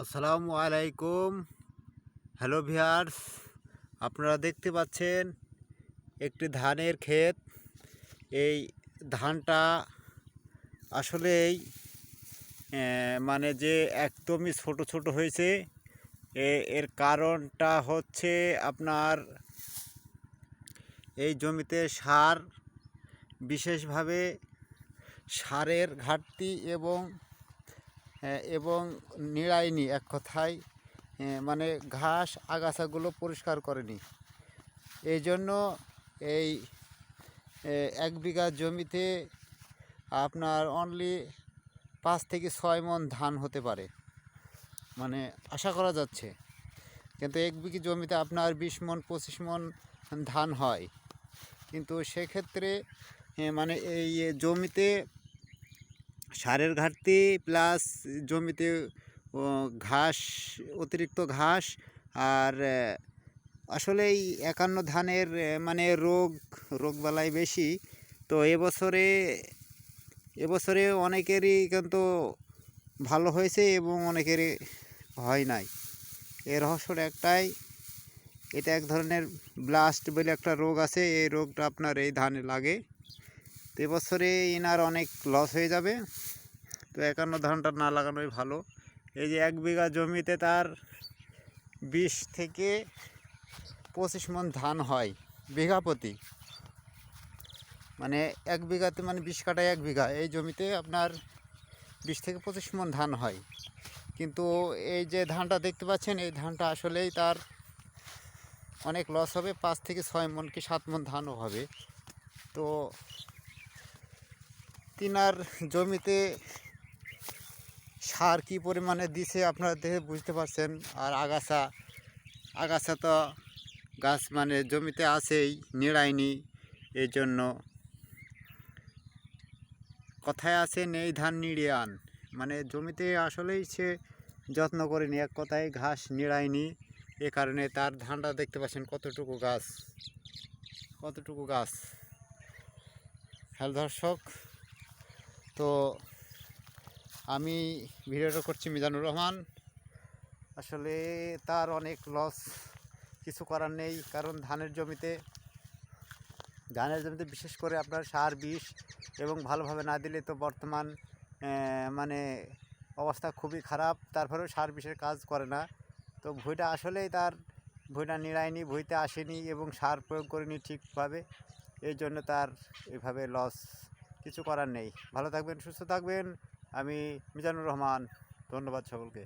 আসসালামু আলাইকুম। Hello viewers আপনারা দেখতে পাচ্ছেন একটি ধানের ক্ষেত। এই ধানটা আসলেই মানে যে একদমই ছোট ছোট হয়েছে এর কারণটা হচ্ছে আপনার এই জমিতে সার, বিশেষভাবে সারের ঘাটতি এবং এবং নিড়ায়নি এক কথায়। হ্যাঁ, মানে ঘাস আগাছাগুলো পরিষ্কার করেনি। এই জন্য এই এক বিঘা জমিতে আপনার অনলি পাঁচ থেকে ছয় মন ধান হতে পারে। মানে আশা করা যাচ্ছে। কিন্তু এক বিঘি জমিতে আপনার বিশ মন পঁচিশ মন ধান হয়। কিন্তু সেক্ষেত্রে মানে এই জমিতে সারের ঘাটতি প্লাস জমিতে ঘাস অতিরিক্ত ঘাস আর আহ, আসলে এই একান্ন ধানের মানে রোগ রোগবালাই বেশি। তো এবছরে এবছরে অনেকেরই কিন্তু ভালো হয়েছে এবং অনেকেরই হয় নাই। এর রহস্যটা একটাই এটা এক ধরনের ব্লাস্ট বলে একটা রোগ আছে এই রোগটা আপনার এই ধানে লাগে। তো এবছরে ইনার অনেক লস হয়ে যাবে। তো একান্ন ধানটা না লাগানোই ভালো। এই যে এক বিঘা জমিতে তার বিশ থেকে পঁচিশ মন ধান হয় বিঘা প্রতি। মানে এক বিঘাতে মানে বিশ কাটায় এক বিঘা। এই জমিতে আপনার বিশ থেকে পঁচিশ মন ধান হয়। কিন্তু এই যে ধানটা দেখতে পাচ্ছেন, এই ধানটা আসলেই তার অনেক লস হবে। পাঁচ থেকে ছয় মন কি সাত মন ধানও হবে। তো তিনার জমিতে সার কি পরিমাণে দিছে আপনারা দেখে বুঝতে পারছেন। আর আগাছা আগাছা তো গাছ মানে জমিতে আছেই নিড়ায়নি এই জন্য কথায় আছে, নেই ধান নিড়িয়ে আন। মানে জমিতে আসলেই সে যত্ন করেনি, এক কথায় ঘাস নিড়ায়নি। এ কারণে তার ধানটা দেখতে পাচ্ছেন কতটুকু গাছ কতটুকু গাছ। হ্যালো দর্শক তো আমি ভিডিওটা করছি মিজানুর রহমান। আসলে তার অনেক লস কিছু করার নেই, কারণ ধানের জমিতে ধানের জমিতে বিশেষ করে আপনার সার, বিষ এবং ভালোভাবে না দিলে তো বর্তমান মানে অবস্থা খুবই খারাপ, তারপরেও সার, বিষের কাজ করে না। তো ভুঁইটা আসলেই তার, ভুঁইটা নিড়ায়নি ভুঁইতে আসেনি এবং সার প্রয়োগ করেনি ঠিকভাবে, এই জন্য তার এভাবে লস কিছু করার নেই। ভালো থাকবেন সুস্থ থাকবেন। আমি মিজানুর রহমান ধন্যবাদ সকলকে।